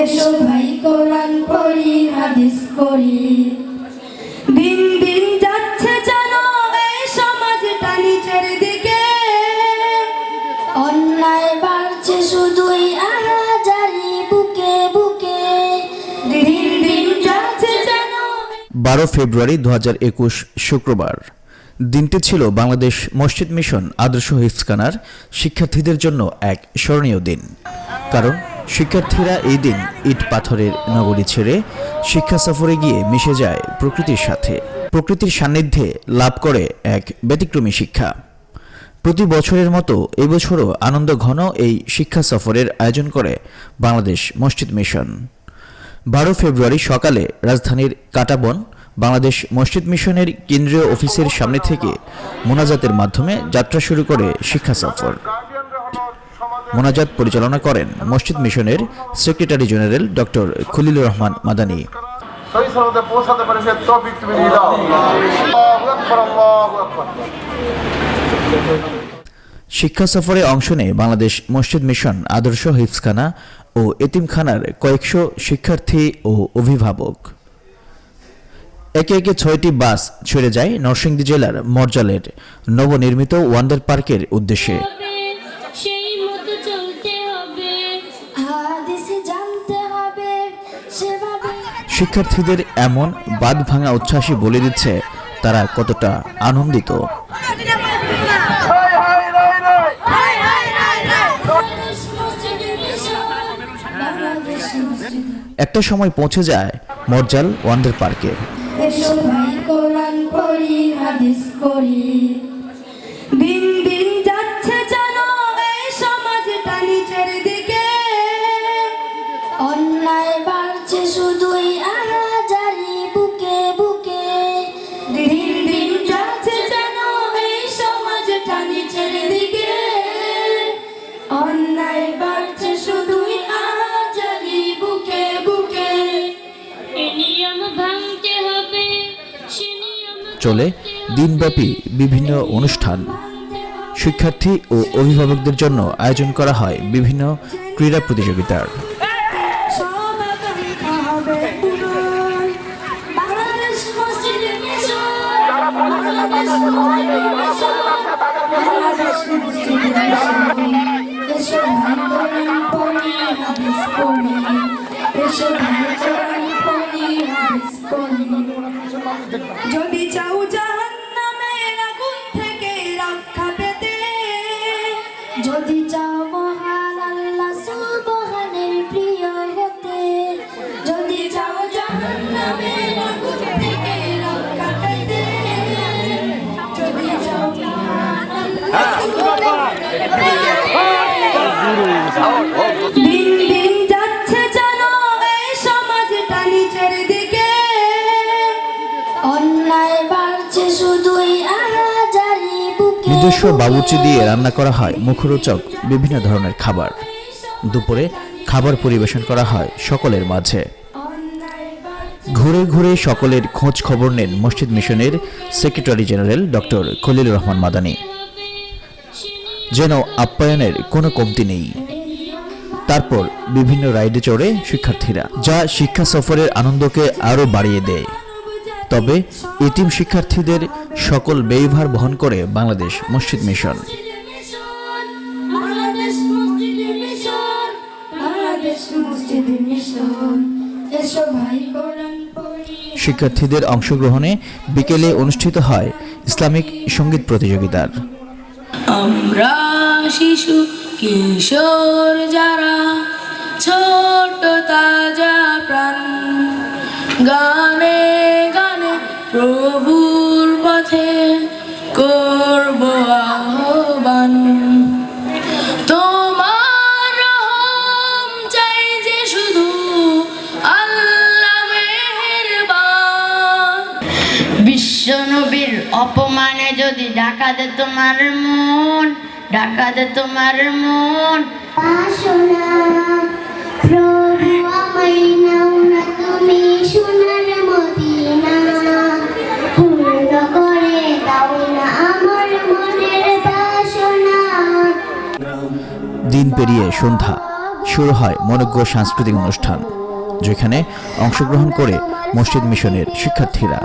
ভাই কোরআন পড়ি, হাদিস পড়ি দিন দিন যাচ্ছে জানো এই সমাজটা নিচের দিকে। অন্যায় বাড়ছে শুধুই আহাজারি বুকে বুকে। দিন দিন যাচ্ছে জানো বারো ফেব্রুয়ারি দু হাজার একুশ শুক্রবার। দিনটি ছিল বাংলাদেশ মসজিদ মিশন আদর্শ হিফসখানার শিক্ষার্থীদের জন্য এক স্মরণীয় দিন। কারণ শিক্ষার্থীরা এই দিন ইট পাথরের নগরী ছেড়ে শিক্ষা সফরে গিয়ে মিশে যায় প্রকৃতির সাথে। প্রকৃতির সান্নিধ্যে লাভ করে এক ব্যতিক্রমী শিক্ষা। প্রতি বছরের মতো এবছরও আনন্দ ঘন এই শিক্ষা সফরের আয়োজন করে বাংলাদেশ মসজিদ মিশন। বারো ফেব্রুয়ারি সকালে রাজধানীর কাটাবন বাংলাদেশ মসজিদ মিশনের কেন্দ্রীয় অফিসের সামনে থেকে মোনাজাতের মাধ্যমে যাত্রা শুরু করে শিক্ষা সফর। মোনাজাত পরিচালনা করেন মসজিদ মিশনের secretary general doctor Khalilur Rahman Madani. সহি সনদে পৌঁছাতে পারে সে তৌফিক তুমি দিয়ে দাও আল্লাহু আকবার আল্লাহু আকবার। শিক্ষা সফরে অংশ নেয় বাংলাদেশ মসজিদ মিশন আদর্শ হিফসখানা ও এতিমখানার কয়েকশো শিক্ষার্থী ও অভিভাবক। একে একে ছয়টি বাস ছেড়ে যায় নরসিংদী জেলার মরজালের নবনির্মিত ওয়ান্ডার পার্কের উদ্দেশ্যে। শিক্ষার্থীদের এমন বাদ ভাঙা উচ্ছ্বাসই বলে দিচ্ছে তারা কতটা আনন্দিত। একটা সময় পৌঁছে যায় মরজাল ওয়ান্ডার পার্কে। অন্যায় বাড়ছে শুধুই আহাজারি বুকে বুকে। নিয়ম ভাঙতে হবে চলে দিনব্যাপী বিভিন্ন অনুষ্ঠান। শিক্ষার্থী ও অভিভাবকদের জন্য আয়োজন করা হয় বিভিন্ন ক্রীড়া প্রতিযোগিতার। সমাধান হবে পূরণ। বাংলাদেশ মসজিদ মিশন, বাংলাদেশ মসজিদ মিশন, বাংলাদেশ মসজিদ মিশন। এসো ভাই কোরআন পড়ি, হাদিস পড়ি। এসো ভাই কোরআন পড়ি, হাদিস পড়ি। যদি চাও জাহান্নামের নিজস্ব বাবুর্চি দিয়ে রান্না করা হয় মুখরোচক বিভিন্ন ধরনের খাবার। দুপুরে খাবার পরিবেশন করা হয় সকলের মাঝে। ঘুরে ঘুরে সকলের খোঁজ খবর নেন মসজিদ মিশনের secretary general doctor Khalilur Rahman Madani. যেন আপ্যায়নের কোনো কমতি নেই। তারপর বিভিন্ন রাইডে চড়ে শিক্ষার্থীরা, যা শিক্ষা সফরের আনন্দকে আরও বাড়িয়ে দেয়। তবে এতিম শিক্ষার্থীদের সকল ব্যয়ভার বহন করে বাংলাদেশ মসজিদ মিশন। শিক্ষার্থীদের অংশগ্রহণে বিকেলে অনুষ্ঠিত হয় ইসলামিক সংগীত প্রতিযোগিতার। আমরা শিশু কিশোর যারা ছোট তাজা প্রাণ গানে গানে প্রভুর পথে করব আহ্বান। তোমার রহম চাই যে শুধু আল্লাহ মেহেরবান। বিশ্বনবীর অপমানে যদি ডাকা দে তোমার মন ডাকা দে তোমার মন। বাসনা পেরিয়ে সন্ধ্যা শুরু হয় মনজ্ঞ সাংস্কৃতিক অনুষ্ঠান যেখানে অংশগ্রহণ করে মসজিদ মিশনের শিক্ষার্থীরা।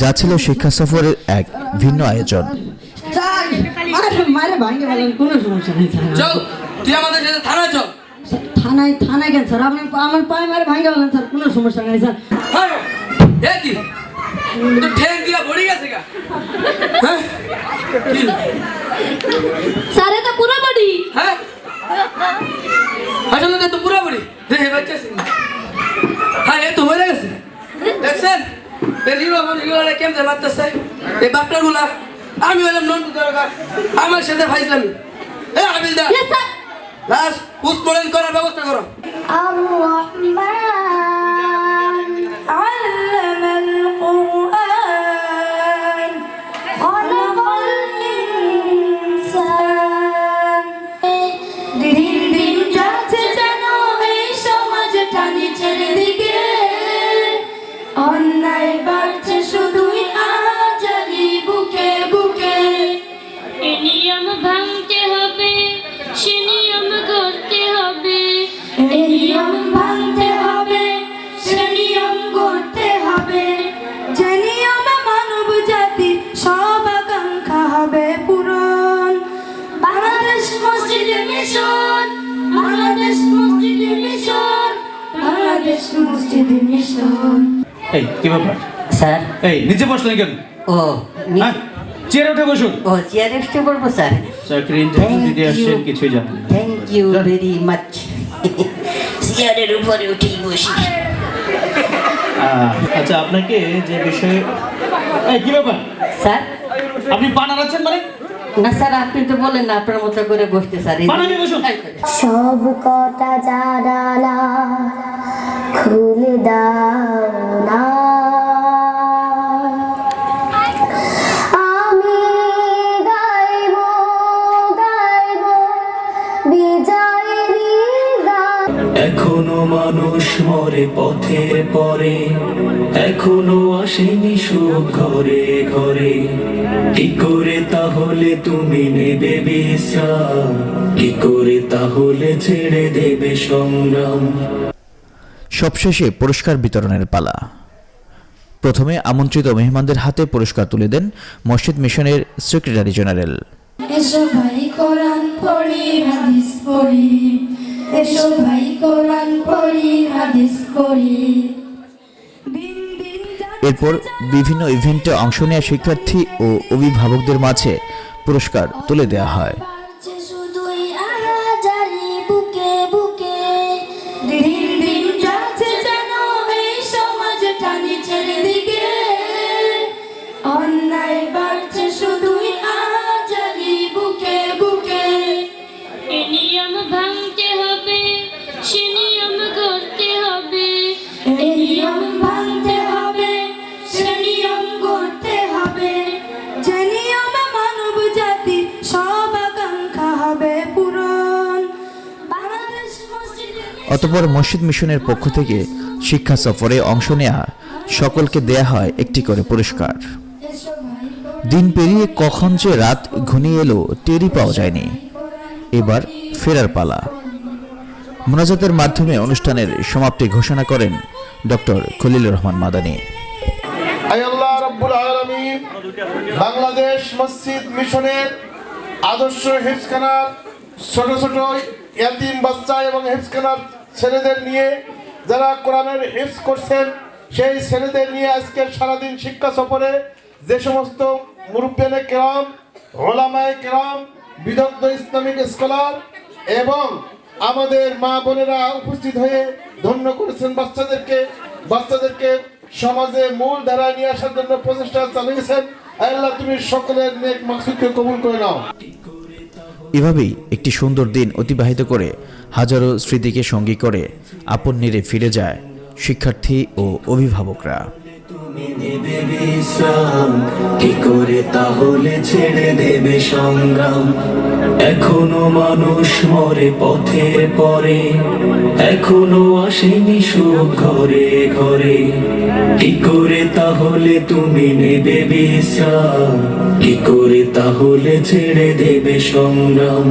যা ছিল শিক্ষা সফরের এক ভিন্ন আয়োজন। স্যার মারে মারে ভাঙে বলেন কোনো সমস্যা নেই স্যার। চল তুই আমাদের সাথে থানা চল। স্যার, থানায় থানায় গেন স্যার? আপনি আমার পায়ে মারে ভাঙে বলেন স্যার কোনো সমস্যা নেই স্যার। হ্যাঁ দিয়া গেছে গা। হ্যাঁ? सारे तो पूरा बड़ी। है? अच्छा तो तो पूरा बड़ी। दे हे बच्चे से। हां ये तो मेरे से দেখছেন রিলো আমার রিলোরা কেমনে মারতেছে এই বাপটা গুলা আমি হলাম নন্টু দরকার আমার সাথে ফাইজলাম এ আবিল দা লাস্ট উস করার ব্যবস্থা করো আর রহমান এই কি ব্যাপার? স্যার। এই নিচে বসলেন কেন? ও হ্যাঁ চেয়ারে উঠে বসুন। ও চেয়ারে উঠতে বলব স্যার। চাকরি ইন্টারভিউ দিতে আসছেন কিছুই জানেন না। থ্যাংক ইউ ভেরি মাচ চেয়ারের উপরে উঠেই বসি। আচ্ছা আপনাকে যে বিষয়ে এই কি ব্যাপার? স্যার? আপনি পা নাড়াচ্ছেন মানে? না স্যার আপনি তো বলেন না আপনার মতো করে বসতে স্যার। সব কটা জানালা। খুলে দাও না এখনও মানুষ মরে পথের পরে এখনও আসেনি সুখ ঘরে ঘরে। কি করে তাহলে তুমি নেবে বিশ্রাম? কি করে তাহলে ছেড়ে দেবে সংগ্রাম? সবশেষে পুরস্কার বিতরণের পালা। প্রথমে আমন্ত্রিত মেহমানদের হাতে পুরস্কার তুলে দেন মসজিদ মিশনের সেক্রেটারি জেনারেল। এসো ভাই কোরআন পড়ি হাদিস পড়ি। এসো ভাই কোরআন পড়ি হাদিস পড়ি। দিন দিন যাচ্ছে এরপর বিভিন্ন ইভেন্টে অংশ নেওয়া শিক্ষার্থী ও অভিভাবকদের মাঝে পুরস্কার তুলে দেওয়া হয়। অতপর মসজিদ মিশনের পক্ষ থেকে শিক্ষা সফরে অংশ নেয়া সকলকে দেয়া হয় একটি করে পুরস্কার। দিন পেরিয়ে কখন যে রাত ঘনিয়ে এলো টেরি পাওয়া যায়নি। এবার ফেরার পালা। মোনাজাতের মাধ্যমে অনুষ্ঠানের সমাপ্তি ঘোষণা করেন ডক্টর খলিলুর রহমান মাদানী। বাংলাদেশ মসজিদ মিশনের আদর্শ হেফখানার ছোট ছোট ইয়াতিম বাচ্চা এবং হেফখানার ছেলেদের নিয়ে যারা কোরআনের হেফজ করছেন, সেই ছেলেদের নিয়ে আজকের সারাদিন শিক্ষা সফরে যে সমস্ত মুরব্বেনে কেরাম, ওলামায় কেরাম, বিদগ্ধ ইসলামিক স্কলার এবং আমাদের মা বোনেরা উপস্থিত হয়ে ধন্য করেছেন বাচ্চাদেরকে বাচ্চাদেরকে সমাজে মূল ধারায় নিয়ে আসার জন্য প্রচেষ্টা চালিয়েছেন। আল্লাহ তুমি সকলের নেক মাকসুদকে কবুল করে নাও। এভাবেই একটি সুন্দর দিন অতিবাহিত করে হাজারো স্মৃতিকে সঙ্গী করে আপন নিরে ফিরে যায় শিক্ষার্থী ও অভিভাবকরা। ছেড়ে এখনও মানুষ মরে পথের পরে, এখনও আসেনি সুখ ঘরে ঘরে। কি করে তাহলে তুমি নেবে বিশ্রাম? কি করে তাহলে ছেড়ে দেবে সংগ্রাম?